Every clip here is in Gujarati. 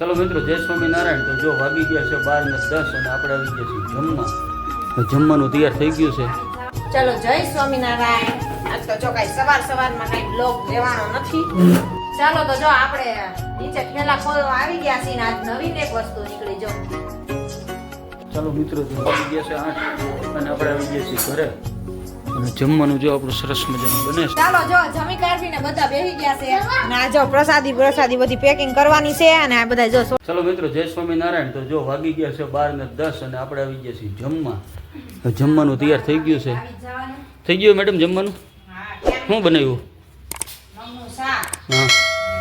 ચલો મિત્રો જય સ્વામિનારાયણ. તો જો વાગી ગયા છે બાર ને દસ અને આપણે આવી ગયા છીએ જમવા. જમવાનું તૈયાર થઈ ગયું છે. ચલો જય સ્વામિનારાયણ. આજ તો જો કાંઈ સવાર સવારમાં કાંઈ બ્લોગ લેવાનો નથી. ચાલો તો જો આપણે નીચે ઠેલા ખોલવા આવી ગયા છીએ આજ નવીન એક વસ્તુ નીકળી જો. ચાલો મિત્રો આવી ગયા છે આઠ અને આપણે આવી ગયા છીએ ઘરે. અને જમવાનું જો આપણું સરસ મજાનું બને છે. ચાલો જો જમી કાઢીને બધા બેસી ગયા છે. અને આ જો પ્રસાદી પ્રસાદી બધી પેકિંગ કરવાની છે અને આ બધા જો ચલો મિત્રો જય સ્વામિનારાયણ. તો જો વાગી ગયા છે બાર ને દસ અને આપણે આવી ગયા છીએ જમવા. જમવાનું તૈયાર થઈ ગયું છે. થઈ ગયું મેડમ જમવાનું? શું બનાવ્યું? મગનું શાક. હા.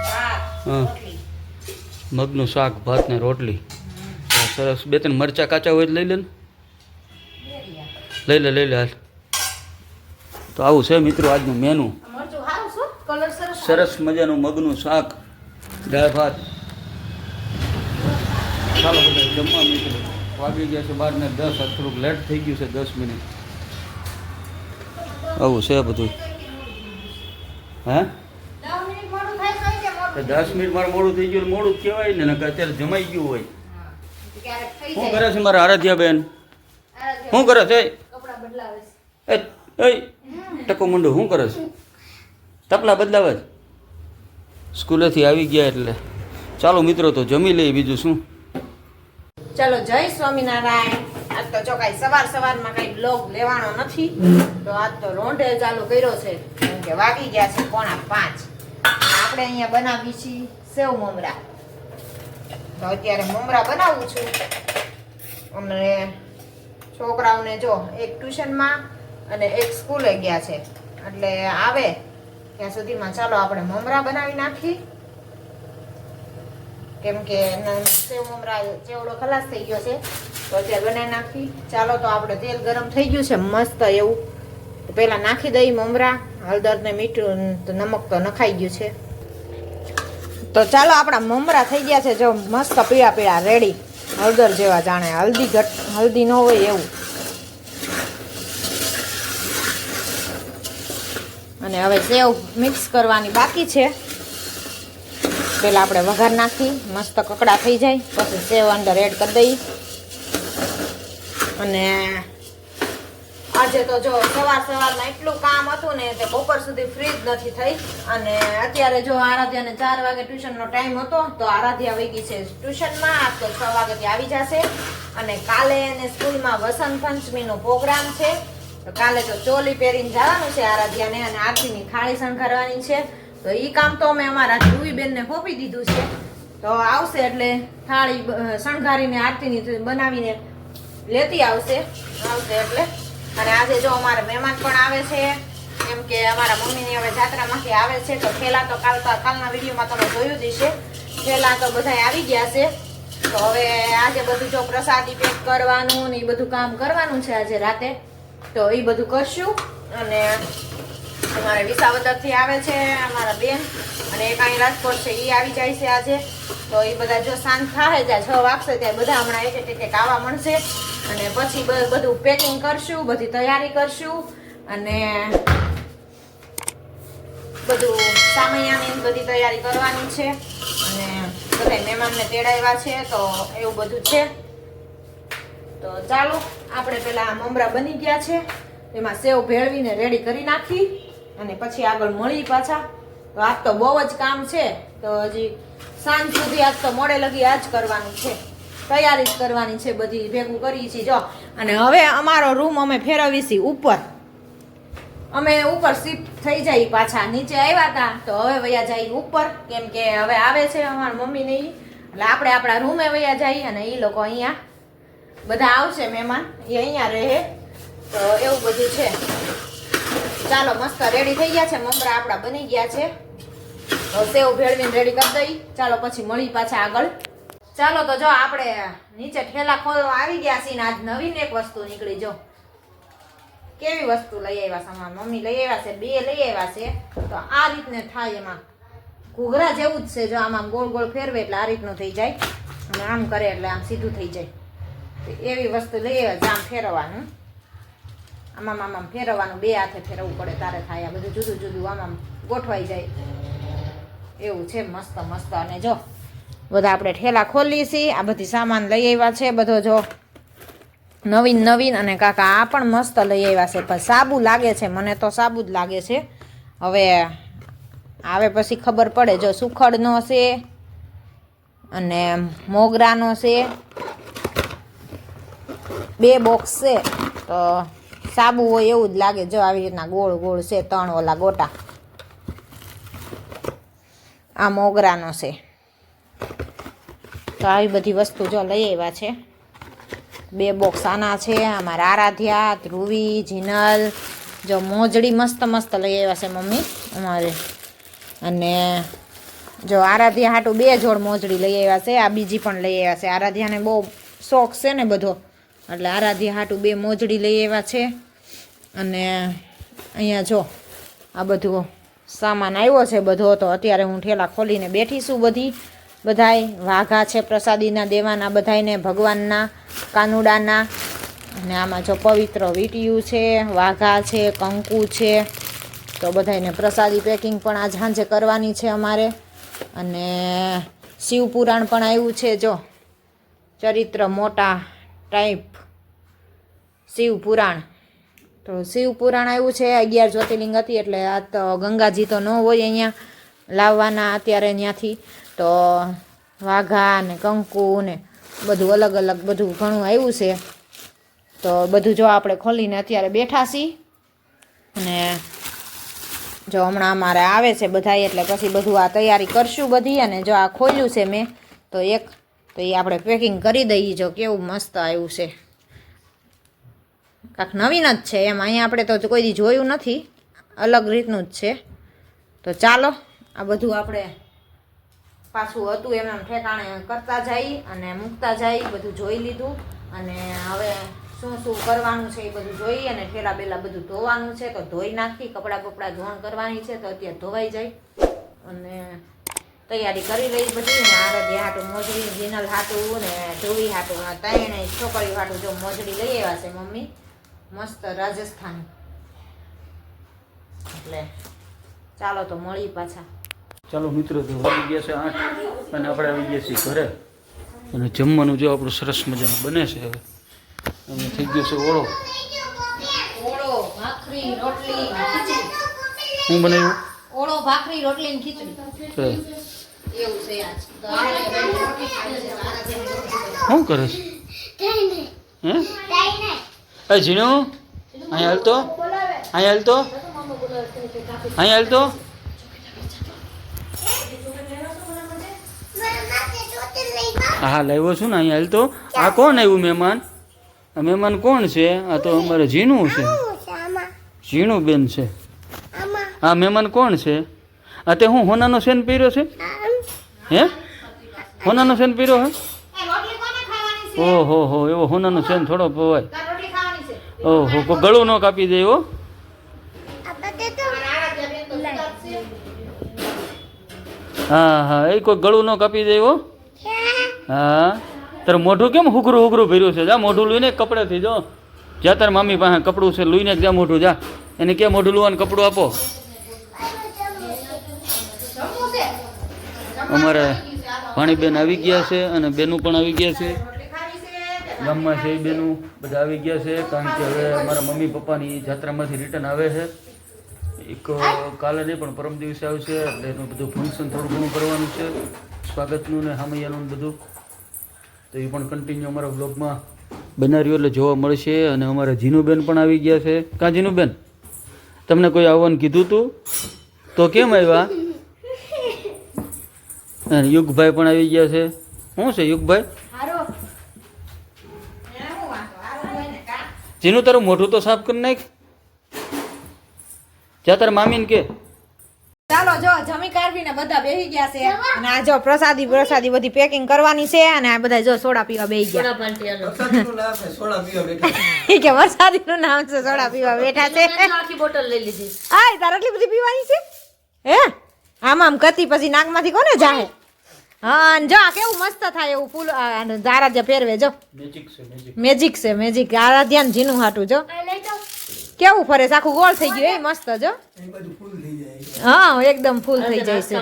ભાત હા. મગનું શાક ભાત ને રોટલી. સરસ બે ત્રણ મરચા કાચા હોય લઈ લે લઈ લે લઈ લે હાલ. તો આવું છે મિત્રો આજનું મેનુ સરસ મજાનું મગનું શાક દાળ ભાત. ચાલો બધા જમવા મિત્રો વાગી ગયા છે બાર ને દસ થોડુંક લેટ થઈ ગયું છે દસ મિનિટ. આવું છે બધું. હે? દસ મિનિટ મારે મોડું થઈ ગયું મોડું કહેવાય ને અત્યારે જમાઈ ગયું હોય. શું કરે છે મારા આરાધ્યા બેન શું કરે છે? છે. એ એ ટકો મુંડો શું કરે છે? તપલા બદલાવે જ. સ્કૂલેથી આવી ગયા એટલે. ચાલો મિત્રો, તો જમી લઈએ બીજું શું? ચાલો, જય સ્વામિનારાયણ. આજ તો જો કાંઈ સવાર સવારમાં કાંઈ બ્લોગ લેવાનો નથી, તો આજ તો રોંઢે ચાલુ કર્યો છે. કેમ કે વાગી ગયા છે પોણા પાંચ. આપણે અહીંયા બનાવી છીએ સેવ મમરા. તો અત્યારે મમરા બનાવું છું. અમને છોકરાઓને જો, એક ટ્યુશનમાં અને એક સ્કૂલે ગયા છે. એટલે આવે, ત્યાં સુધીમાં ચાલો આપણે મમરા બનાવી નાખી. કેમ કે સેવ મમરા ચેવડો ખલાસ થઈ ગયો છે, તો અત્યારે બનાવી નાખી. ચાલો તો આપણે તેલ ગરમ થઈ ગયું છે, મસ્ત એવું. પહેલાં નાખી દઈ મમરા, હળદર ને મીઠું નમક તો નખાઈ ગયું છે. તો ચાલો આપણા મમરા થઈ ગયા છે, જો મસ્ત પીળા પીળા રેડી. હળદર જેવા જાણે, હલ્દી ઘટ, હલ્દી ન હોય એવું. અને હવે સેવ મિક્સ કરવાની બાકી છે, પેલા આપણે વઘાર નાખી, મસ્ત કકડા થઈ જાય, પછી સેવ અંદર એડ કરી દઈ. અને આજે તો જો સવાર સવારમાં એટલું કામ હતું ને તે બપોર સુધી ફ્રી જ નથી થઈ. અને અત્યારે જો આરાધ્યાને ચાર વાગે ટ્યુશનનો ટાઈમ હતો, તો આરાધ્યા વૈગી છે ટ્યુશનમાં આજ તો છ વાગે આવી જશે. અને કાલે એને સ્કૂલમાં વસંત પંચમીનો પ્રોગ્રામ છે. તો કાલે તો ચોલી પહેરીને જવાનું છે આરાધ્યાને અને આરતીની થાળી શણગારવાની છે. તો એ કામ તો અમે અમારા ધ્રુવીબેનને હોપી દીધું છે. તો આવશે એટલે થાળી શણગારીને આરતીની બનાવીને લેતી આવશે. આવશે એટલે. અને આજે જો અમારા મહેમાન પણ આવે છે, કેમ કે અમારા મમ્મીની હવે જાત્રામાંથી આવે છે, તો થેલા તો કાલ કાલના વિડીયોમાં તમે જોયું જ છે થેલા તો બધા આવી ગયા છે. તો હવે આજે બધું જો પ્રસાદી પેક કરવાનું ને એ બધું કામ કરવાનું છે આજે રાતે. તો એ બધું કરશું. અને અમારે વિસાવદરથી આવે છે અમારા બેન. અને એક અહીં રાજકોટ છે એ આવી જાય છે આજે. તો એ બધા જો શાંત થાય ત્યાં છ વાગશે ત્યાં બધા હમણાં એક એક એક આવવા મળશે. અને પછી બધું પેકિંગ કરશું, બધી તૈયારી કરશું. અને બધું સામૈયાની બધી તૈયારી કરવાની છે. અને બધા મહેમાનને તેડાવ્યા છે, તો એવું બધું છે. તો ચાલો, આપણે પેલા મમરા બની ગયા છે. એમાં સેવ ભેળવીને રેડી કરી નાખી અને પછી આગળ મળી પાછા. તો આજ તો બહુ જ કામ છે. તો હજી સાંજ સુધી આજ તો મોડે લગી આજ કરવાનું છે. તૈયારી જ કરવાની છે બધી, ભેગું કરીએ છીએ જો. અને હવે અમારો રૂમ અમે ફેરવી છીએ ઉપર. અમે ઉપર શિફ્ટ થઈ જાય પાછા. નીચે આવ્યા હતા તો હવે વયા જાય ઉપર. કેમ કે હવે આવે છે અમારા મમ્મીને એટલે આપણે આપણા રૂમે વયા જઈએ અને એ લોકો અહીંયા બધા આવશે મહેમાન, એ અહીંયા રહે. તો એવું બધું છે. ચાલો, મસ્ત રેડી થઈ ગયા છે. મમરા આપણા બની ગયા છે. સેવ ભેળવીને રેડી કરી દઈ. ચાલો, પછી મળી પાછા આગળ. ચાલો, તો જો આપણે નીચે ઠેલા ખોલવા આવી ગયા છીએ ને આજ નવીન એક વસ્તુ નીકળી. જો, કેવી વસ્તુ લઈ આવ્યા અમારા મમ્મી લઈ આવ્યા છે, બે લઈ આવ્યા છે. તો આ રીતને થાય એમાં. ઘૂઘરા જેવું જ છે જો આમ ગોળ ગોળ ફેરવે એટલે આ રીતનું થઈ જાય. અને આમ કરે એટલે આમ સીધું થઈ જાય. એવી વસ્તુ લઈ આવ્યા છે આમ ફેરવવાનું. આમાં આમ ફેરવવાનું, બે હાથે ફેરવવું પડે, તારે થાય આ બધું જુદું જુદું, આમ ગોઠવાઈ જાય. એવું છે, મસ્ત મસ્ત. અને જો, બધા આપણે ઠેલા ખોલી છીએ આ બધી સામાન લઈ આવ્યા છે, બધો જો. નવીન નવીન, અને કાકા, આ પણ મસ્ત લઈ આવ્યા છે, પણ સાબુ લાગે છે, મને તો સાબુ જ લાગે છે. હવે, આવે પછી ખબર પડે, જો સુખડનો છે, અને મોગરાનો છે. બે બોક્સ છે. તો સાબુ હોય એવું જ લાગે. જો આવી રીતના ગોળ ગોળ છે, ત્રણ ઓલા ગોટા. આ મોગરાનો છે. તો આવી બધી વસ્તુ જો લઈ આવ્યા છે. બે બોક્સ આના છે. અમારા આરાધ્યા ધ્રુવી, જીનલ. જો મોજડી મસ્ત મસ્ત લઈ આવ્યા છે મમ્મી અમારે. અને જો આરાધ્યા હાટું બે જોડ મોજડી લઈ આવ્યા છે. આ બીજી પણ લઈ આવ્યા છે. આરાધ્યાને બહુ શોખ છે ને બધો. એટલે આરાધ્ય હાટું બે મોજડી લઈ આવ્યા છે. અને અહીંયા જો, આ બધું સામાન આવ્યો છે બધો તો અત્યારે હું ઠેલા ખોલીને બેઠી છું બધી. બધાય વાઘા છે, પ્રસાદીના, દેવાના, બધાયને ભગવાનના, કાનુડાના. અને આમાં જો પવિત્ર વીટીયું છે, વાઘા છે, કંકુ છે. તો બધાયને પ્રસાદી પેકિંગ પણ આ સાંજે કરવાની છે અમારે. અને શિવપુરાણ પણ આવ્યું છે જો. ચરિત્ર મોટા ટાઈપ. શિવપુરાણ તો શિવપુરાણ આવ્યું છે, અગિયાર જ્યોતિર્લિંગ હતી એટલે આ તો ગંગાજી તો ન હોય અહીંયા લાવવાના અત્યારે ત્યાંથી તો વાઘા ને કંકુ ને બધું અલગ અલગ બધું ઘણું આવ્યું છે. તો બધું જો આપણે ખોલીને અત્યારે બેઠા છીએ. અને જો હમણાં અમારે આવે છે બધાય એટલે પછી બધું આ તૈયારી કરશું બધી અને જો આ ખોલ્યું છે મેં, તો એક તો એ આપણે પેકિંગ કરી દઈએ, જો કેવું મસ્ત આવ્યું છે. કાંક નવીન જ છે એમ. અહીંયા આપણે તો કોઈ દી જોયું નથી. અલગ રીતનું જ છે. તો ચાલો, આ બધું આપણે પાછું હતું એમ એમ ઠેકાણે કરતા જઈ અને મૂકતા જઈ, બધું જોઈ લીધું. અને હવે શું શું કરવાનું છે એ બધું જોઈ અને ઠેલા બેલા બધું ધોવાનું છે. તો ધોઈ નાખી, કપડાં બપડા ધોણ કરવાની છે. તો અત્યારે ધોવાઈ જાય. અને તૈયારી કરી લઈ બધી ને આરતી હાટું મોજડી જીનલ હાટું ને ધોવી હાટું ત્રણે છોકરી હાટું જો મોજડી લઈ આવ્યા છે મમ્મી. મસ્ત રાજસ્થાન. એટલે ચાલો તો મળી પાછા. ચાલો મિત્રો તો વાગી ગયા છે આઠ અને આપણે આવી ગયા છીએ ઘરે. અને જમવાનું જો આપણું સરસ મજાનું બને છે હવે. અને થઈ ગયો છે ઓળો. ઓળો ભાખરી રોટલી ખીચડી. શું બનાવ્યું? ઓળો ભાખરી રોટલી ને ખીચડી. શું કરે છે હે એ ઝીણું અહીંયા હાલતો અહીંયા હાલતો અહીંયા હાલતો હા લાવ્યો છું ને અહીંયા હાલતો આ કોણ આવ્યું મહેમાન? આ મહેમાન કોણ છે? આ તો અમારે ઝીણું છે. ઝીણું બેન છે આ મહેમાન કોણ છે? આ તે હું હોનાનો સેન પહેર્યો છે? હે? હોનાનો સેન પીરો હે? એ રોટલી કોને ઓહો હો એવો હોનાનો સેન થોડો પવાય તાર રોટલી ખાવાની ઓહો કો ગળું ન કાપી દે છે. હા હા એ કોઈ ગળું ન કાપી દે એવો હા. તારું મોઢું કેમ હુકરું હુકરું ભર્યું છે? જા મોઢું લઈને કપડેથી જો. જા તાર મામી પાસે કપડું છે લઈને જા મોઢું જા. એને કે મોઢું લુવાનું કપડું આપો. અમારે ભાણીબેન આવી ગયા છે અને બેનું પણ આવી ગયા છે. ગામમાં છે બેનું, બધા આવી ગયા છે કારણ કે હવે અમારા મમ્મી પપ્પાની જાત્રામાંથી રિટર્ન આવે છે. એક કાલે નહીં પણ પરમ દિવસે આવશે એટલે એનું બધું ફંક્શન થોડું ઘણું કરવાનું છે. સ્વાગતનું ને હામૈયાનું બધું. તો એ પણ કન્ટિન્યુ અમારા બ્લોગમાં બનાવ્યું એટલે જોવા મળશે અને અમારા જીનુબેન પણ આવી ગયા છે. કાં જીનુબેન? તમને કોઈ આવવાનું કીધું હતું તો કેમ આવ્યા? અને યુગભાઈ પણ આવી ગયા છે. શું છે યુગભાઈ? હારો એને હું વાંધો હારું હોય ને કા જીનું તારું મોઢું તો સાફ કરી નાખ. જા તાર મામીને કે. ચાલો જો જમી કાઢવીને બધા બેહી ગયા છે. અને આ જો પ્રસાદી પ્રસાદી બધી પેકિંગ કરવાની છે અને આ બધા જો સોડા પીવા બેહી ગયા. કે વરસાદી નું નામ છે સોડા પીવા બેઠા છે. આખી બોટલ લઈ લીધી. આય તાર આટલી બધી પીવાની છે? હે? આમ આમ કરતી પછી નાકમાંથી કોને જાય હા અને જો આ કેવું મસ્ત થાય એવું ફૂલ ધારા જે પહેરવે જો. મેજિક છે મેજિક આ ધ્યાન ઝીનું આરાધ્યાન જીનું હાટું જો. કેવું ફરે છે? આખું ગોળ થઈ ગયું એ મસ્ત જો. હા એકદમ ફૂલ થઈ જાય છે.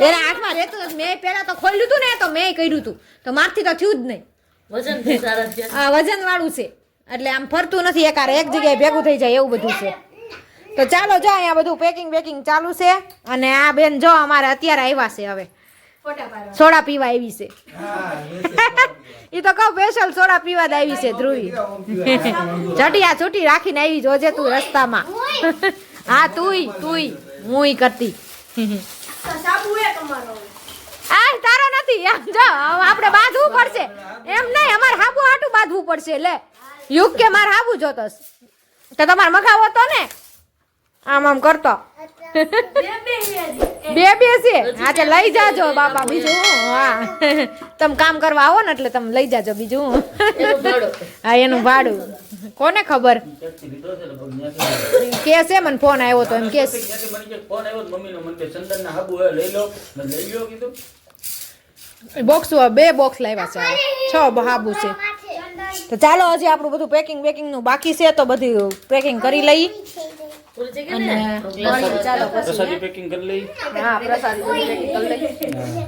એના હાથમાં રહેતું નથી. મેં પહેલા તો ખોલ્યું હતું ને તો મેં કર્યું હતું તો મારથી તો થયું જ નહીં. આ વજન વાળું છે. એટલે આમ ફરતું નથી એકારે એક જગ્યાએ ભેગું થઈ જાય એવું બધું છે. તો ચાલો જો અહીંયા બધું પેકિંગ બેકિંગ ચાલુ છે. અને આ બેન જો અમારે અત્યારે આવ્યા છે હવે. સોડા પીવા આવી છે. એ તો કહું સ્પેશિયલ સોડા પીવા જ આવી છે ધ્રુવી. ચટિયા છૂટી રાખીને આવી જોજે તું રસ્તામાં. હા તુંય તુંય હુંય કરતી. આ તારો નથી એમ જો આપણે બાંધવું પડશે. એમ નહીં અમારે હાબુ હાટું બાંધવું પડશે લે. યુગ કે મારે હાબુ જોતોસ. તો તમારે મગાવો તો ને. આમ આમ કરતો. બે બે છે. હા લઈ જાજો બાપા, બીજું હા? તમે કામ કરવા આવો ને એટલે તમે લઈ જાજો, બીજું હું? એનું ભાડું. કોને ખબર. કે છે મને ફોન આવ્યો તો એમ કે બોક્સ બે બોક્સ લાવ્યા છે. છ હાબુ છે. તો ચાલો, હજી આપણું બધું પેકિંગ બેકિંગનું બાકી છે, તો બધું પેકિંગ કરી લઈ. અને ચાલો પછી પ્રસાદી પેકિંગ કરી લઈ હા પ્રસાદી પેકિંગ કરી લઈ